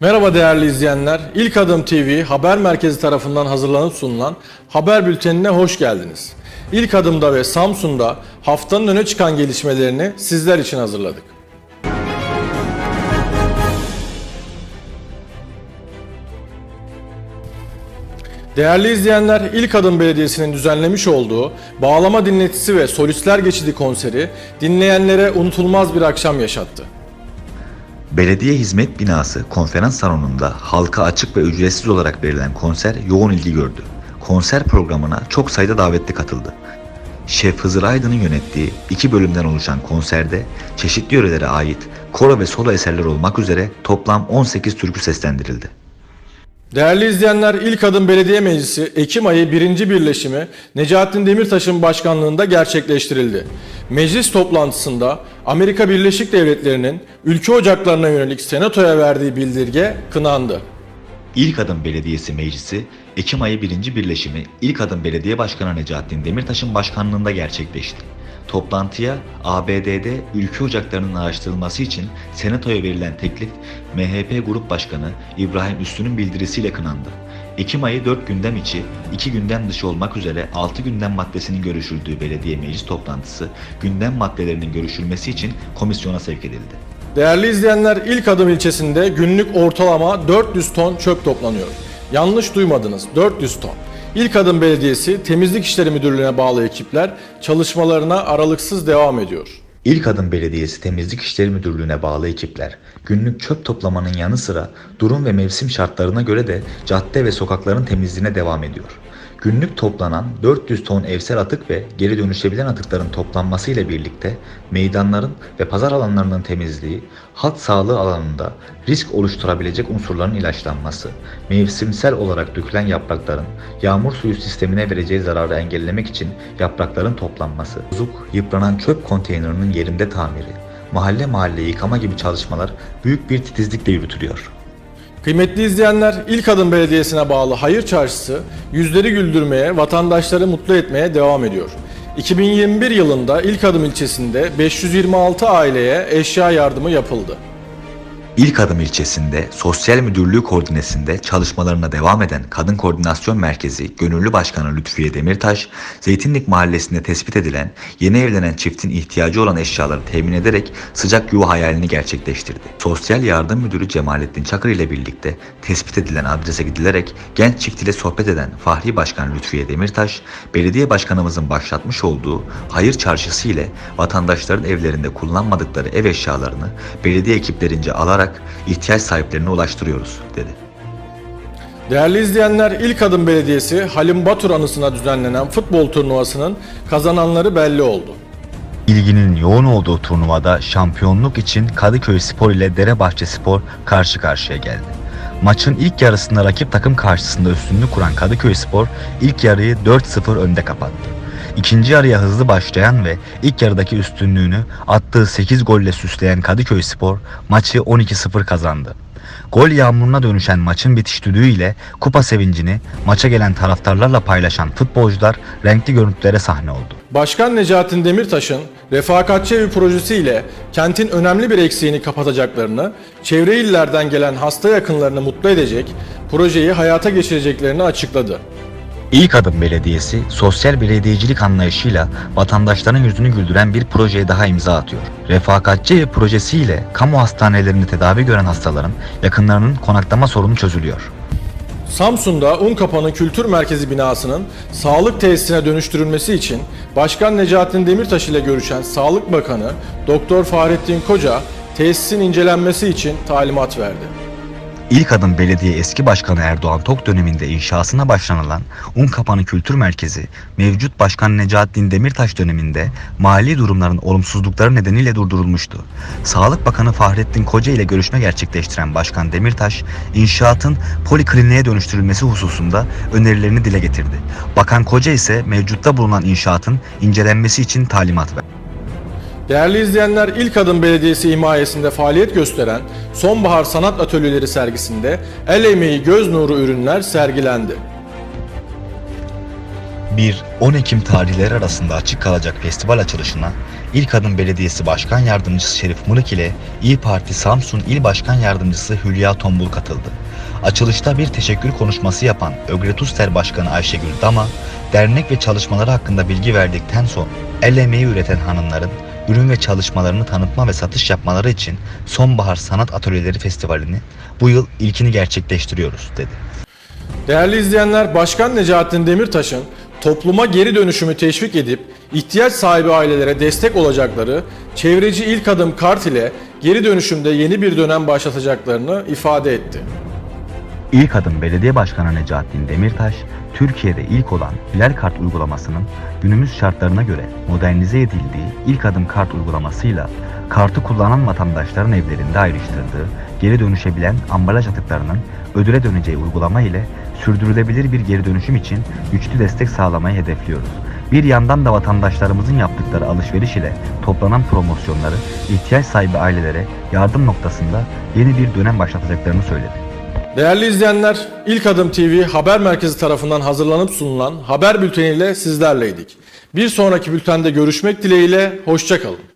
Merhaba değerli izleyenler. İlk Adım TV haber merkezi tarafından hazırlanıp sunulan haber bültenine hoş geldiniz. İlk Adım'da ve Samsun'da haftanın öne çıkan gelişmelerini sizler için hazırladık. Değerli izleyenler, İlk Adım Belediyesi'nin düzenlemiş olduğu Bağlama Dinletisi ve Solistler Geçidi konseri dinleyenlere unutulmaz bir akşam yaşattı. Belediye Hizmet Binası konferans salonunda halka açık ve ücretsiz olarak verilen konser yoğun ilgi gördü. Konser programına çok sayıda davetli katıldı. Şef Hızır Aydın'ın yönettiği iki bölümden oluşan konserde çeşitli yörelere ait koro ve solo eserler olmak üzere toplam 18 türkü seslendirildi. Değerli izleyenler, İlk Adım Belediye Meclisi Ekim ayı 1. birleşimi Necaettin Demirtaş'ın başkanlığında gerçekleştirildi. Meclis toplantısında Amerika Birleşik Devletleri'nin ülke ocaklarına yönelik senatoya verdiği bildirge kınandı. İlk Adım Belediyesi Meclisi Ekim ayı 1. birleşimi İlk Adım Belediye Başkanı Necaettin Demirtaş'ın başkanlığında gerçekleşti. Toplantıya ABD'de ülke ocaklarının araştırılması için Senato'ya verilen teklif MHP Grup Başkanı İbrahim Üstün'ün bildirisiyle kınandı. Ekim ayı 4 gündem içi, 2 gündem dışı olmak üzere 6 gündem maddesinin görüşüldüğü belediye meclis toplantısı gündem maddelerinin görüşülmesi için komisyona sevk edildi. Değerli izleyenler, İlk Adım ilçesinde günlük ortalama 400 ton çöp toplanıyor. Yanlış duymadınız, 400 ton. İlk Adım Belediyesi Temizlik İşleri Müdürlüğü'ne bağlı ekipler çalışmalarına aralıksız devam ediyor. İlk Adım Belediyesi Temizlik İşleri Müdürlüğü'ne bağlı ekipler günlük çöp toplamanın yanı sıra durum ve mevsim şartlarına göre de cadde ve sokakların temizliğine devam ediyor. Günlük toplanan 400 ton evsel atık ve geri dönüşebilen atıkların toplanması ile birlikte meydanların ve pazar alanlarının temizliği, halk sağlığı alanında risk oluşturabilecek unsurların ilaçlanması, mevsimsel olarak dökülen yaprakların yağmur suyu sistemine vereceği zararı engellemek için yaprakların toplanması, bozuk, yıpranan çöp konteynerinin yerinde tamiri, mahalle mahalle yıkama gibi çalışmalar büyük bir titizlikle yürütülüyor. Kıymetli izleyenler, İlk Adım Belediyesi'ne bağlı Hayır Çarşısı yüzleri güldürmeye, vatandaşları mutlu etmeye devam ediyor. 2021 yılında İlk Adım ilçesinde 526 aileye eşya yardımı yapıldı. İlk Adım ilçesinde Sosyal Müdürlüğü koordinesinde çalışmalarına devam eden Kadın Koordinasyon Merkezi Gönüllü Başkanı Lütfiye Demirtaş, Zeytinlik Mahallesi'nde tespit edilen yeni evlenen çiftin ihtiyacı olan eşyaları temin ederek sıcak yuva hayalini gerçekleştirdi. Sosyal Yardım Müdürü Cemalettin Çakır ile birlikte tespit edilen adrese gidilerek genç çift ile sohbet eden Fahri Başkan Lütfiye Demirtaş, belediye başkanımızın başlatmış olduğu hayır çarşısı ile vatandaşların evlerinde kullanmadıkları ev eşyalarını belediye ekiplerince alarak ihtiyaç sahiplerine ulaştırıyoruz dedi. Değerli izleyenler, İlk Adım Belediyesi Halim Batur anısına düzenlenen futbol turnuvasının kazananları belli oldu. İlginin yoğun olduğu turnuvada şampiyonluk için Kadıköy Spor ile Derebahçe Spor karşı karşıya geldi. Maçın ilk yarısında rakip takım karşısında üstünlük kuran Kadıköy Spor ilk yarıyı 4-0 önde kapattı. İkinci yarıya hızlı başlayan ve ilk yarıdaki üstünlüğünü attığı 8 golle süsleyen Kadıköy Spor maçı 12-0 kazandı. Gol yağmuruna dönüşen maçın bitiş düdüğüyle kupa sevincini maça gelen taraftarlarla paylaşan futbolcular renkli görüntülere sahne oldu. Başkan Necaettin Demirtaş'ın Refakatçi Evi projesi ile kentin önemli bir eksiğini kapatacaklarını, çevre illerden gelen hasta yakınlarını mutlu edecek, projeyi hayata geçireceklerini açıkladı. İlk Adım Belediyesi sosyal belediyecilik anlayışıyla vatandaşların yüzünü güldüren bir projeye daha imza atıyor. Refakatçi Evi projesiyle kamu hastanelerinde tedavi gören hastaların yakınlarının konaklama sorunu çözülüyor. Samsun'da Unkapanı Kültür Merkezi binasının sağlık tesisine dönüştürülmesi için Başkan Necaettin Demirtaş ile görüşen Sağlık Bakanı Doktor Fahrettin Koca tesisin incelenmesi için talimat verdi. İlk adım belediye eski başkanı Erdoğan Tok döneminde inşasına başlanılan Unkapanı Kültür Merkezi, mevcut başkan Necaettin Demirtaş döneminde mali durumların olumsuzlukları nedeniyle durdurulmuştu. Sağlık Bakanı Fahrettin Koca ile görüşme gerçekleştiren Başkan Demirtaş, inşaatın polikliniğe dönüştürülmesi hususunda önerilerini dile getirdi. Bakan Koca ise mevcutta bulunan inşaatın incelenmesi için talimat verdi. Değerli izleyenler, İlk Adım Belediyesi himayesinde faaliyet gösteren Sonbahar Sanat Atölyeleri sergisinde el emeği göz nuru ürünler sergilendi. Bir 10 Ekim tarihleri arasında açık kalacak festival açılışına İlk Adım Belediyesi Başkan Yardımcısı Şerif Mırık ile İyi Parti Samsun İl Başkan Yardımcısı Hülya Tombul katıldı. Açılışta bir teşekkür konuşması yapan Ögret Uster Başkanı Ayşegül Dama, dernek ve çalışmaları hakkında bilgi verdikten sonra el emeği üreten hanımların ürün ve çalışmalarını tanıtma ve satış yapmaları için Sonbahar Sanat Atölyeleri Festivali'ni bu yıl ilkini gerçekleştiriyoruz dedi. Değerli izleyenler, Başkan Necatin Demirtaş'ın topluma geri dönüşümü teşvik edip ihtiyaç sahibi ailelere destek olacakları çevreci ilk adım kart ile geri dönüşümde yeni bir dönem başlatacaklarını ifade etti. İlk adım Belediye Başkanı Necatin Demirtaş, Türkiye'de ilk olan Hilal Kart uygulamasının günümüz şartlarına göre modernize edildiği ilk adım kart uygulamasıyla kartı kullanan vatandaşların evlerinde ayrıştırdığı geri dönüşebilen ambalaj atıklarının ödüle döneceği uygulama ile sürdürülebilir bir geri dönüşüm için güçlü destek sağlamayı hedefliyoruz. Bir yandan da vatandaşlarımızın yaptıkları alışveriş ile toplanan promosyonları ihtiyaç sahibi ailelere yardım noktasında yeni bir dönem başlatacaklarını söyledi. Değerli izleyenler, İlk Adım TV haber merkezi tarafından hazırlanıp sunulan haber bülteniyle sizlerleydik. Bir sonraki bültende görüşmek dileğiyle, hoşçakalın.